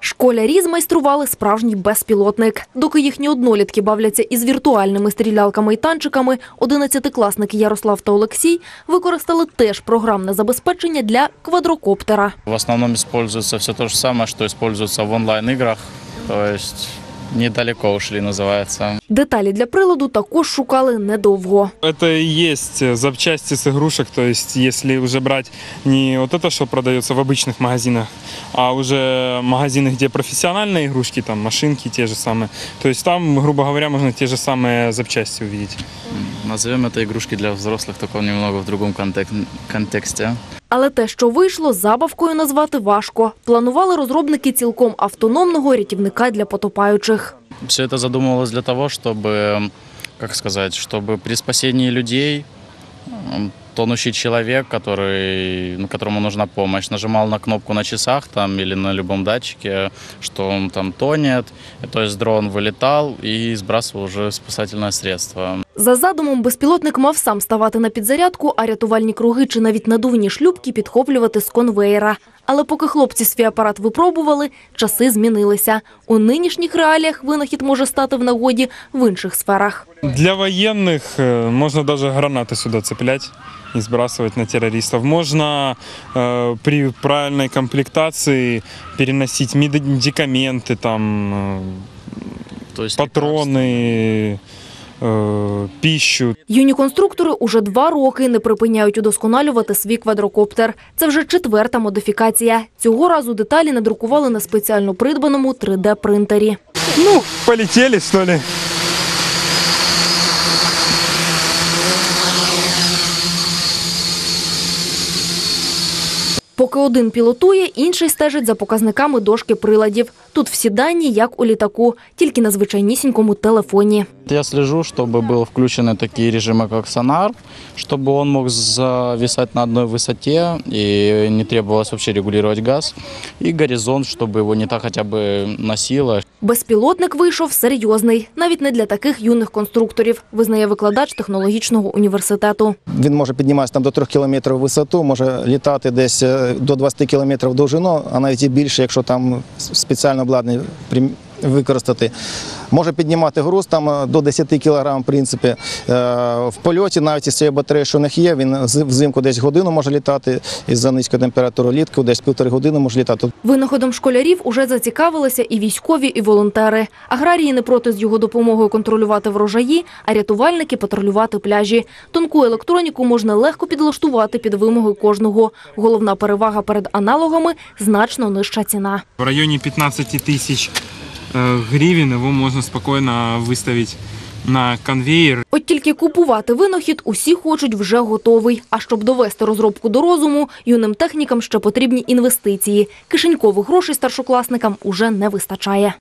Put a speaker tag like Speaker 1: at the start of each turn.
Speaker 1: Школярі змайстрували справжній безпілотник. Доки їхні однолітки бавляться із віртуальними стрілялками і танчиками, одинадцятикласники Ярослав та Олексій використали теж програмне забезпечення для квадрокоптера.
Speaker 2: В основном используется все то же самое, что используется в онлайн-играх. То есть недалеко ушли, называется.
Speaker 1: Деталі для приладу також шукали недовго.
Speaker 3: Это и есть э, запчасти с игрушек, то есть если уже брать не вот это, что продается в обычных магазинах, а уже магазины, где профессиональные игрушки, там машинки те же самые, то есть там, грубо говоря, можно те же самые запчасти увидеть.
Speaker 2: Назовем это игрушки для взрослых, только немного в другом контек- контексте.
Speaker 1: Але те, що вийшло, забавкою назвати важко. Планували розробники цілком автономного рятівника для потопаючих.
Speaker 2: Все это задумывалось для того, чтобы, как сказать, чтобы при спасении людей м, тонущий человек, который, ну, которому нужна помощь, нажимал на кнопку на часах там, или на любом датчике, что он там тонет. И, то есть дрон вылетал и сбрасывал уже спасательное средство.
Speaker 1: За задумом, безпілотник мав сам ставати на підзарядку, а рятувальні круги чи навіть надувні шлюпки підхоплювати з конвеєра. Але поки хлопці свій апарат випробували, часи змінилися. У нинішніх реаліях винахід може стати в нагоді в інших сферах.
Speaker 3: Для военных э, можно даже гранаты сюда цеплять и сбрасывать на террористов. Можно э, при правильной комплектации переносить медикаменты, там, э, Э, пищу.
Speaker 1: Юні конструктори уже два роки не припиняють удосконалювати свій квадрокоптер. Це вже четверта модифікація. Цього разу деталі надрукували на спеціально придбаному 3D-принтері.
Speaker 3: Ну, полетіли, що ли.
Speaker 1: Поки один пілотує, інший стежить за показниками дошки приладів. Тут всі дані, як у літаку, тільки на звичайнісінькому телефоні.
Speaker 2: Я слежу, чтобы был включены такие режимы, как сонар, чтобы он мог зависать на одной высоте и не требовалось вообще регулировать газ. И горизонт, чтобы его не так хотя бы носило.
Speaker 1: Безпілотник вийшов серйозний, навіть не для таких юних конструкторів, визнає викладач технологічного університету.
Speaker 4: Він може підніматися там до 3 кілометрів висоту, може літати десь е, до 20 кілометрів довжину, а навіть і більше, якщо там спеціально обладнані використати. Може піднімати груз там е, до 10 кг, в принципі. Е, В польоті, навіть із цієї батареї, що у них є, він з- взимку десь годину може літати, із-за низької температури літку десь півтори години може літати.
Speaker 1: Винаходом школярів уже зацікавилися і військові, і волонтери. Аграрії не проти з його допомогою контролювати врожаї, а рятувальники патрулювати пляжі. Тонку електроніку можна легко підлаштувати під вимоги кожного. Головна перевага перед аналогами значно нижча ціна.
Speaker 3: В районе 15 тысяч э, гривен его можно спокойно выставить на конвейер
Speaker 1: От тільки купувати винахід усі хочуть вже готовий. А щоб довести розробку до розуму, юним технікам ще потрібні інвестиції. Кишенькових грошей старшокласникам уже не вистачає.